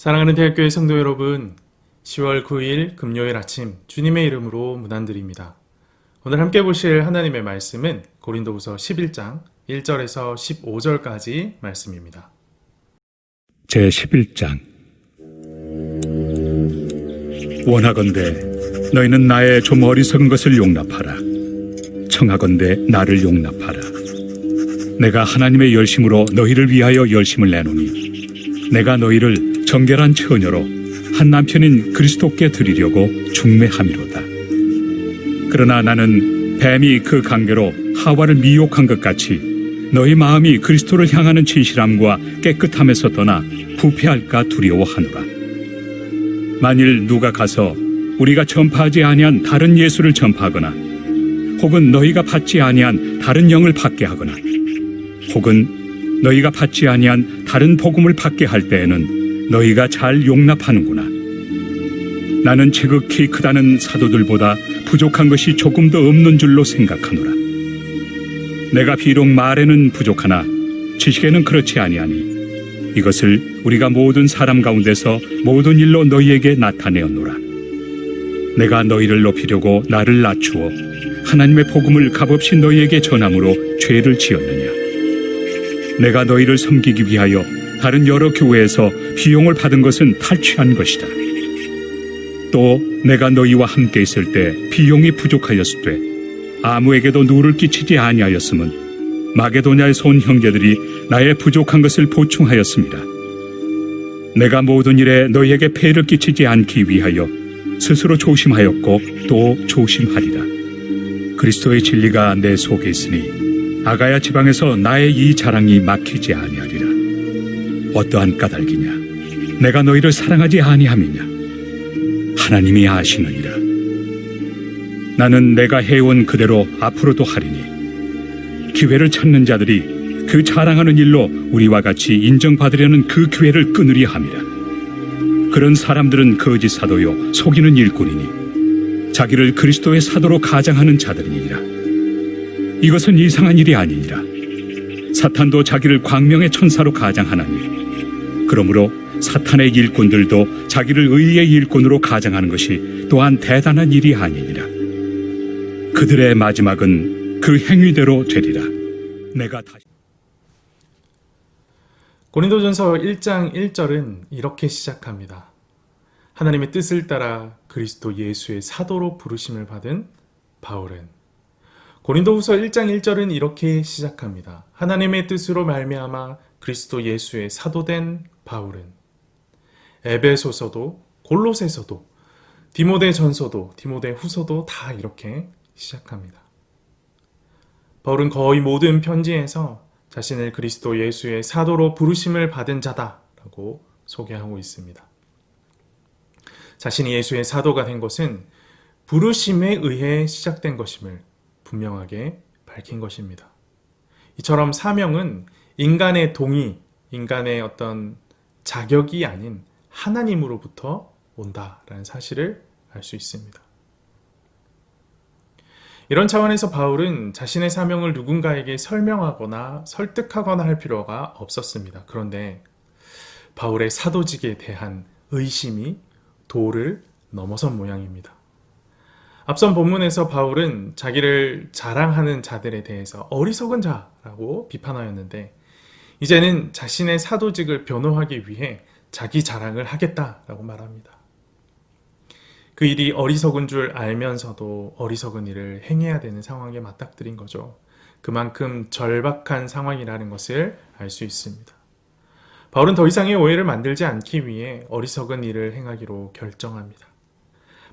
사랑하는 대학교의 성도 여러분, 10월 9일 금요일 아침 주님의 이름으로 문안드립니다. 오늘 함께 보실 하나님의 말씀은 고린도후서 11장 1절에서 15절까지 말씀입니다. 제 11장 원하건대 너희는 나의 좀 어리석은 것을 용납하라 청하건대 나를 용납하라 내가 하나님의 열심으로 너희를 위하여 열심을 내노니 내가 너희를 정결한 처녀로 한 남편인 그리스도께 드리려고 중매함이로다 그러나 나는 뱀이 그 관계로 하와를 미혹한 것 같이 너희 마음이 그리스도를 향하는 진실함과 깨끗함에서 떠나 부패할까 두려워하노라. 만일 누가 가서 우리가 전파하지 아니한 다른 예수를 전파하거나 혹은 너희가 받지 아니한 다른 영을 받게 하거나 혹은 너희가 받지 아니한 다른 복음을 받게 할 때에는 너희가 잘 용납하는구나. 나는 지극히 크다는 사도들보다 부족한 것이 조금 더 없는 줄로 생각하노라. 내가 비록 말에는 부족하나 지식에는 그렇지 아니하니 이것을 우리가 모든 사람 가운데서 모든 일로 너희에게 나타내었노라. 내가 너희를 높이려고 나를 낮추어 하나님의 복음을 값없이 너희에게 전함으로 죄를 지었느냐. 내가 너희를 섬기기 위하여 다른 여러 교회에서 비용을 받은 것은 탈취한 것이다. 또 내가 너희와 함께 있을 때 비용이 부족하였을 때 아무에게도 누를 끼치지 아니하였음은 마게도냐에서 온 형제들이 나의 부족한 것을 보충하였습니다. 내가 모든 일에 너희에게 폐를 끼치지 않기 위하여 스스로 조심하였고 또 조심하리라. 그리스도의 진리가 내 속에 있으니 아가야 지방에서 나의 이 자랑이 막히지 아니하리라. 어떠한 까닭이냐? 내가 너희를 사랑하지 아니함이냐? 하나님이 아시느니라. 나는 내가 해온 그대로 앞으로도 하리니 기회를 찾는 자들이 그 자랑하는 일로 우리와 같이 인정받으려는 그 기회를 끊으리 함이라. 그런 사람들은 거짓 사도요 속이는 일꾼이니 자기를 그리스도의 사도로 가장하는 자들이니라. 이것은 이상한 일이 아니니라. 사탄도 자기를 광명의 천사로 가장하나니 그러므로 사탄의 일꾼들도 자기를 의의 일꾼으로 가장하는 것이 또한 대단한 일이 아니니라. 그들의 마지막은 그 행위대로 되리라. 내가 다시 고린도전서 1장 1절은 이렇게 시작합니다. 하나님의 뜻을 따라 그리스도 예수의 사도로 부르심을 받은 바울은 고린도후서 1장 1절은 이렇게 시작합니다. 하나님의 뜻으로 말미암아 그리스도 예수의 사도된 바울은 에베소서도 골로새서도 디모데 전서도 디모데 후서도 다 이렇게 시작합니다. 바울은 거의 모든 편지에서 자신을 그리스도 예수의 사도로 부르심을 받은 자다라고 소개하고 있습니다. 자신이 예수의 사도가 된 것은 부르심에 의해 시작된 것임을 분명하게 밝힌 것입니다. 이처럼 사명은 인간의 동의, 인간의 어떤 자격이 아닌 하나님으로부터 온다라는 사실을 알 수 있습니다. 이런 차원에서 바울은 자신의 사명을 누군가에게 설명하거나 설득하거나 할 필요가 없었습니다. 그런데 바울의 사도직에 대한 의심이 도를 넘어선 모양입니다. 앞선 본문에서 바울은 자기를 자랑하는 자들에 대해서 어리석은 자라고 비판하였는데 이제는 자신의 사도직을 변호하기 위해 자기 자랑을 하겠다라고 말합니다. 그 일이 어리석은 줄 알면서도 어리석은 일을 행해야 되는 상황에 맞닥뜨린 거죠. 그만큼 절박한 상황이라는 것을 알 수 있습니다. 바울은 더 이상의 오해를 만들지 않기 위해 어리석은 일을 행하기로 결정합니다.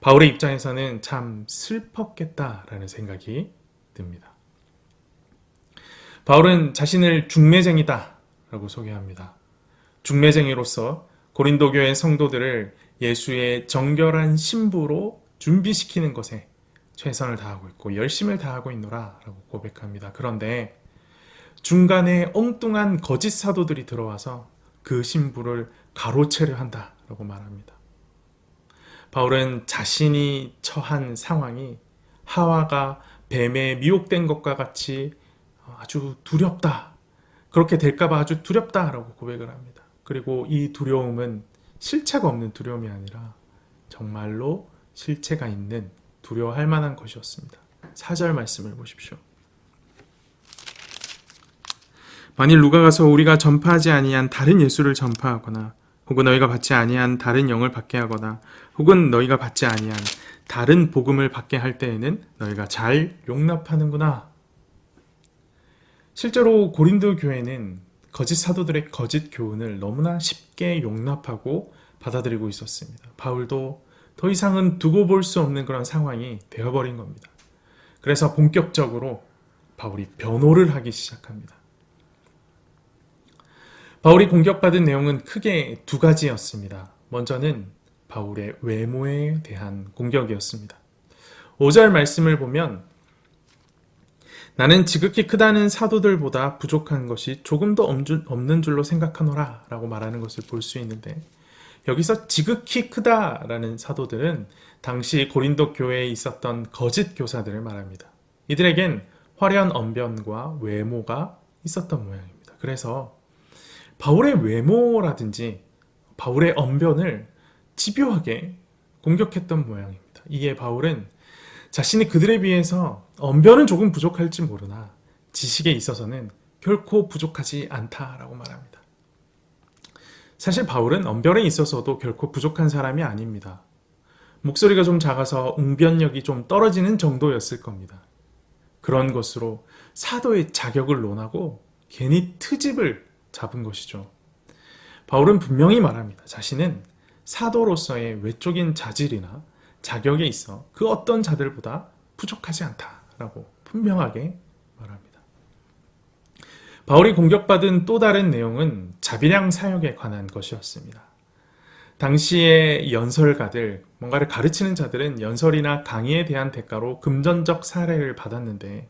바울의 입장에서는 참 슬펐겠다라는 생각이 듭니다. 바울은 자신을 중매쟁이다 라고 소개합니다. 중매쟁이로서 고린도 교회 성도들을 예수의 정결한 신부로 준비시키는 것에 최선을 다하고 있고 열심을 다하고 있노라 라고 고백합니다. 그런데 중간에 엉뚱한 거짓 사도들이 들어와서 그 신부를 가로채려 한다 라고 말합니다. 바울은 자신이 처한 상황이 하와가 뱀에 미혹된 것과 같이 아주 두렵다. 그렇게 될까봐 아주 두렵다라고 고백을 합니다. 그리고 이 두려움은 실체가 없는 두려움이 아니라 정말로 실체가 있는 두려워할 만한 것이었습니다. 4절 말씀을 보십시오. 만일 누가 가서 우리가 전파하지 아니한 다른 예수를 전파하거나 혹은 너희가 받지 아니한 다른 영을 받게 하거나 혹은 너희가 받지 아니한 다른 복음을 받게 할 때에는 너희가 잘 용납하는구나. 실제로 고린도 교회는 거짓 사도들의 거짓 교훈을 너무나 쉽게 용납하고 받아들이고 있었습니다. 바울도 더 이상은 두고 볼 수 없는 그런 상황이 되어버린 겁니다. 그래서 본격적으로 바울이 변호를 하기 시작합니다. 바울이 공격받은 내용은 크게 두 가지였습니다. 먼저는 바울의 외모에 대한 공격이었습니다. 5절 말씀을 보면 나는 지극히 크다는 사도들보다 부족한 것이 조금도 없는 줄로 생각하노라 라고 말하는 것을 볼 수 있는데 여기서 지극히 크다라는 사도들은 당시 고린도 교회에 있었던 거짓 교사들을 말합니다. 이들에겐 화려한 언변과 외모가 있었던 모양입니다. 그래서 바울의 외모라든지 바울의 언변을 집요하게 공격했던 모양입니다. 이에 바울은 자신이 그들에 비해서 언변은 조금 부족할지 모르나 지식에 있어서는 결코 부족하지 않다라고 말합니다. 사실 바울은 언변에 있어서도 결코 부족한 사람이 아닙니다. 목소리가 좀 작아서 웅변력이 좀 떨어지는 정도였을 겁니다. 그런 것으로 사도의 자격을 논하고 괜히 트집을 잡은 것이죠. 바울은 분명히 말합니다. 자신은 사도로서의 외적인 자질이나 자격에 있어 그 어떤 자들보다 부족하지 않다라고 분명하게 말합니다. 바울이 공격받은 또 다른 내용은 자비량 사역에 관한 것이었습니다. 당시의 연설가들, 뭔가를 가르치는 자들은 연설이나 강의에 대한 대가로 금전적 사례를 받았는데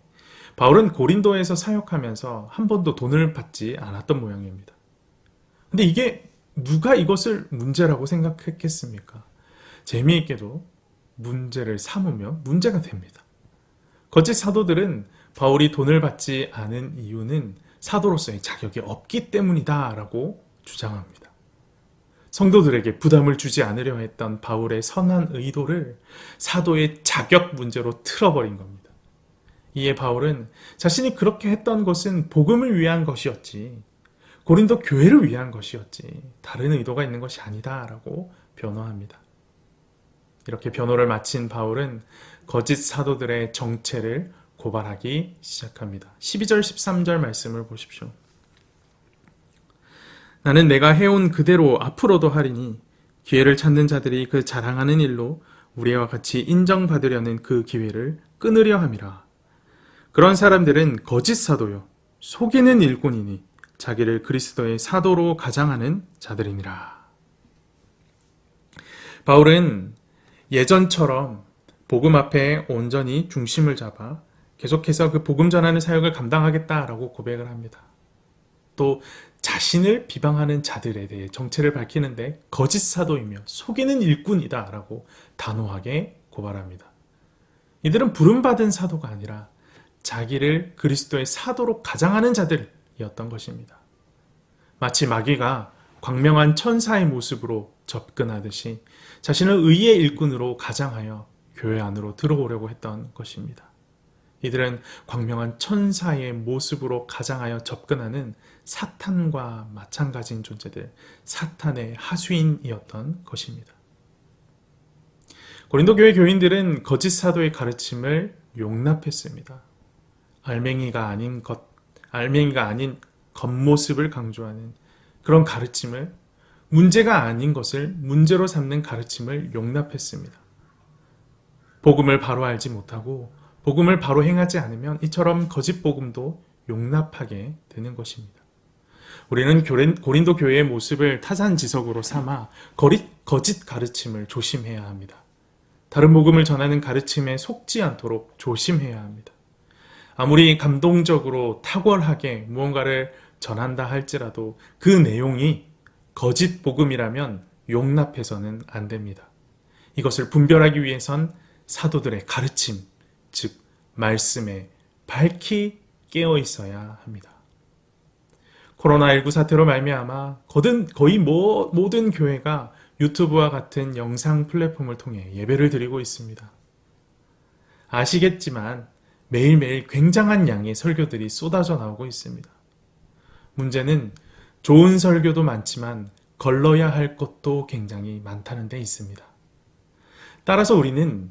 바울은 고린도에서 사역하면서 한 번도 돈을 받지 않았던 모양입니다. 근데 이게 누가 이것을 문제라고 생각했겠습니까? 재미있게도 문제를 삼으면 문제가 됩니다. 거짓 사도들은 바울이 돈을 받지 않은 이유는 사도로서의 자격이 없기 때문이다 라고 주장합니다. 성도들에게 부담을 주지 않으려 했던 바울의 선한 의도를 사도의 자격 문제로 틀어버린 겁니다. 이에 바울은 자신이 그렇게 했던 것은 복음을 위한 것이었지, 고린도 교회를 위한 것이었지, 다른 의도가 있는 것이 아니다 라고 변호합니다. 이렇게 변호를 마친 바울은 거짓 사도들의 정체를 고발하기 시작합니다. 12절, 13절 말씀을 보십시오. 나는 내가 해온 그대로 앞으로도 하리니 기회를 찾는 자들이 그 자랑하는 일로 우리와 같이 인정받으려는 그 기회를 끊으려 함이라. 그런 사람들은 거짓 사도요, 속이는 일꾼이니 자기를 그리스도의 사도로 가장하는 자들이니라. 바울은 예전처럼 복음 앞에 온전히 중심을 잡아 계속해서 그 복음 전하는 사역을 감당하겠다라고 고백을 합니다. 또 자신을 비방하는 자들에 대해 정체를 밝히는데 거짓 사도이며 속이는 일꾼이다라고 단호하게 고발합니다. 이들은 부름받은 사도가 아니라 자기를 그리스도의 사도로 가장하는 자들이었던 것입니다. 마치 마귀가 광명한 천사의 모습으로 접근하듯이 자신을 의의 일꾼으로 가장하여 교회 안으로 들어오려고 했던 것입니다. 이들은 광명한 천사의 모습으로 가장하여 접근하는 사탄과 마찬가지인 존재들, 사탄의 하수인이었던 것입니다. 고린도 교회 교인들은 거짓 사도의 가르침을 용납했습니다. 알맹이가 아닌 것, 알맹이가 아닌 겉모습을 강조하는 그런 가르침을 문제가 아닌 것을 문제로 삼는 가르침을 용납했습니다. 복음을 바로 알지 못하고 복음을 바로 행하지 않으면 이처럼 거짓 복음도 용납하게 되는 것입니다. 우리는 고린도 교회의 모습을 타산지석으로 삼아 거짓 가르침을 조심해야 합니다. 다른 복음을 전하는 가르침에 속지 않도록 조심해야 합니다. 아무리 감동적으로 탁월하게 무언가를 전한다 할지라도 그 내용이 거짓 복음이라면 용납해서는 안 됩니다. 이것을 분별하기 위해선 사도들의 가르침, 즉, 말씀에 밝히 깨어 있어야 합니다. 코로나19 사태로 말미암아 거의 뭐, 모든 교회가 유튜브와 같은 영상 플랫폼을 통해 예배를 드리고 있습니다. 아시겠지만 매일매일 굉장한 양의 설교들이 쏟아져 나오고 있습니다. 문제는 좋은 설교도 많지만 걸러야 할 것도 굉장히 많다는 데 있습니다. 따라서 우리는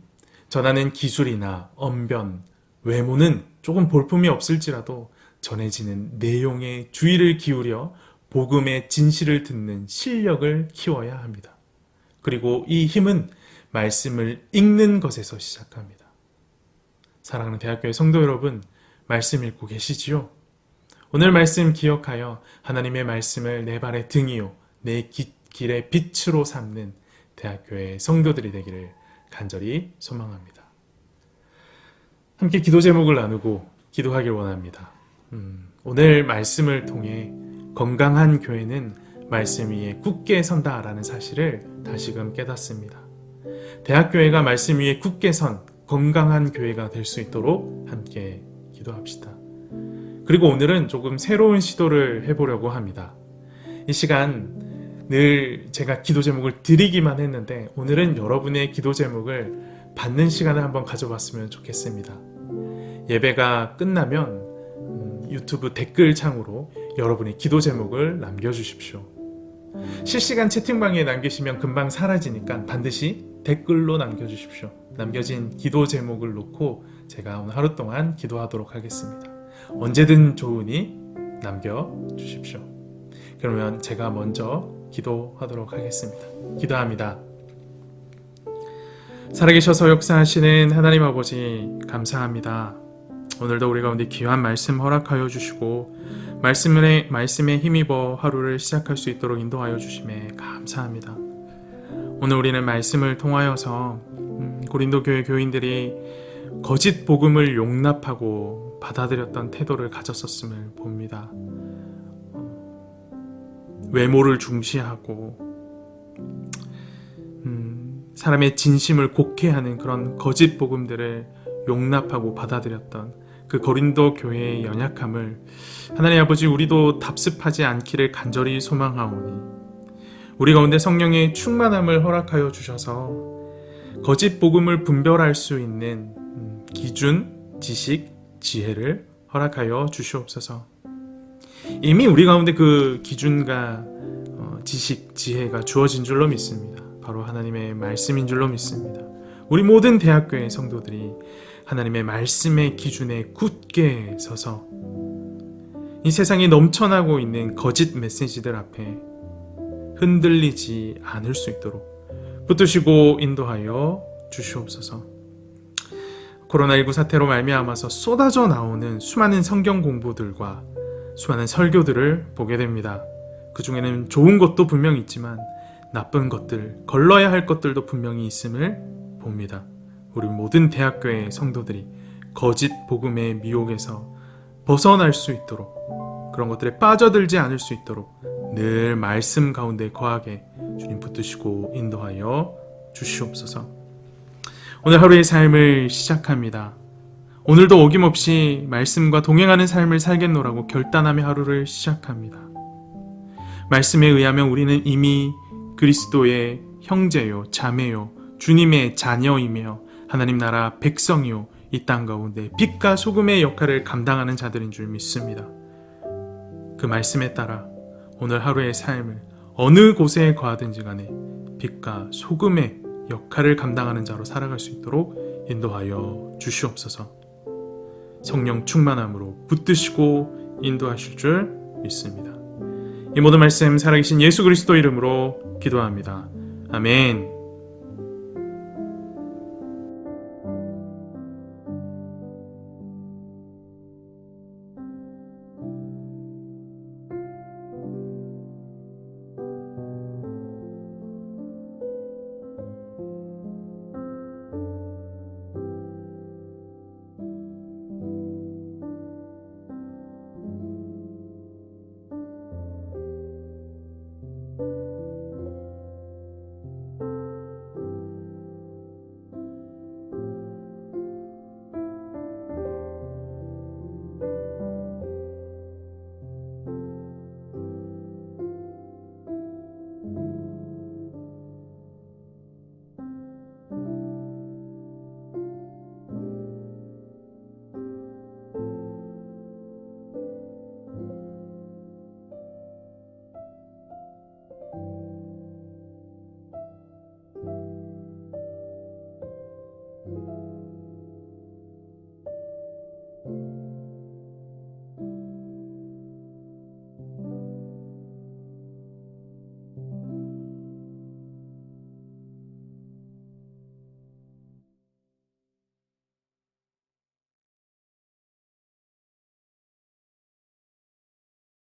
전하는 기술이나 언변, 외모는 조금 볼품이 없을지라도 전해지는 내용에 주의를 기울여 복음의 진실을 듣는 실력을 키워야 합니다. 그리고 이 힘은 말씀을 읽는 것에서 시작합니다. 사랑하는 대학교의 성도 여러분, 말씀 읽고 계시지요? 오늘 말씀 기억하여 하나님의 말씀을 내 발의 등이요, 내 기- 길의 빛으로 삼는 대학교의 성도들이 되기를 간절히 소망합니다. 함께 기도 제목을 나누고 기도하길 원합니다. 음, 오늘 말씀을 통해 건강한 교회는 말씀 위에 굳게 선다라는 사실을 다시금 깨닫습니다. 대학교회가 말씀 위에 굳게 선 건강한 교회가 될 수 있도록 함께 기도합시다. 그리고 오늘은 조금 새로운 시도를 해보려고 합니다. 이 시간 늘 제가 기도 제목을 드리기만 했는데 오늘은 여러분의 기도 제목을 받는 시간을 한번 가져봤으면 좋겠습니다. 예배가 끝나면 음, 유튜브 댓글 창으로 여러분의 기도 제목을 남겨주십시오. 실시간 채팅방에 남기시면 금방 사라지니까 반드시 댓글로 남겨주십시오. 남겨진 기도 제목을 놓고 제가 오늘 하루 동안 기도하도록 하겠습니다. 언제든 좋으니 남겨주십시오. 그러면 제가 먼저 기도하도록 하겠습니다. 기도합니다. 살아계셔서 역사하시는 하나님 아버지 감사합니다. 오늘도 우리 가운데 귀한 말씀 허락하여 주시고 말씀에 말씀에 힘입어 하루를 시작할 수 있도록 인도하여 주심에 감사합니다. 오늘 우리는 말씀을 통하여서 음, 고린도 교회 교인들이 거짓 복음을 용납하고 받아들였던 태도를 가졌었음을 봅니다. 외모를 중시하고 음, 사람의 진심을 곡해하는 그런 거짓 복음들을 용납하고 받아들였던 그 고린도 교회의 연약함을 하나님 아버지 우리도 답습하지 않기를 간절히 소망하오니 우리 가운데 성령의 충만함을 허락하여 주셔서 거짓 복음을 분별할 수 있는 음, 기준, 지식, 지혜를 허락하여 주시옵소서. 이미 우리 가운데 그 기준과 어, 지식, 지혜가 주어진 줄로 믿습니다. 바로 하나님의 말씀인 줄로 믿습니다. 우리 모든 대학교의 성도들이 하나님의 말씀의 기준에 굳게 서서 이 세상에 넘쳐나고 있는 거짓 메시지들 앞에 흔들리지 않을 수 있도록 붙드시고 인도하여 주시옵소서. 코로나19 사태로 말미암아서 쏟아져 나오는 수많은 성경 공부들과 수많은 설교들을 보게 됩니다. 그 중에는 좋은 것도 분명 있지만 나쁜 것들, 걸러야 할 것들도 분명히 있음을 봅니다. 우리 모든 대학교의 성도들이 거짓 복음의 미혹에서 벗어날 수 있도록 그런 것들에 빠져들지 않을 수 있도록 늘 말씀 가운데 거하게 주님 붙드시고 인도하여 주시옵소서. 오늘 하루의 삶을 시작합니다. 오늘도 어김없이 말씀과 동행하는 삶을 살겠노라고 결단하며 하루를 시작합니다. 말씀에 의하면 우리는 이미 그리스도의 형제요, 자매요, 주님의 자녀이며 하나님 나라 백성이요, 이 땅 가운데 빛과 소금의 역할을 감당하는 자들인 줄 믿습니다. 그 말씀에 따라 오늘 하루의 삶을 어느 곳에 거하든지 간에 빛과 소금의 역할을 감당하는 자로 살아갈 수 있도록 인도하여 주시옵소서. 성령 충만함으로 붙드시고 인도하실 줄 믿습니다. 이 모든 말씀 살아계신 예수 그리스도 이름으로 기도합니다. 아멘.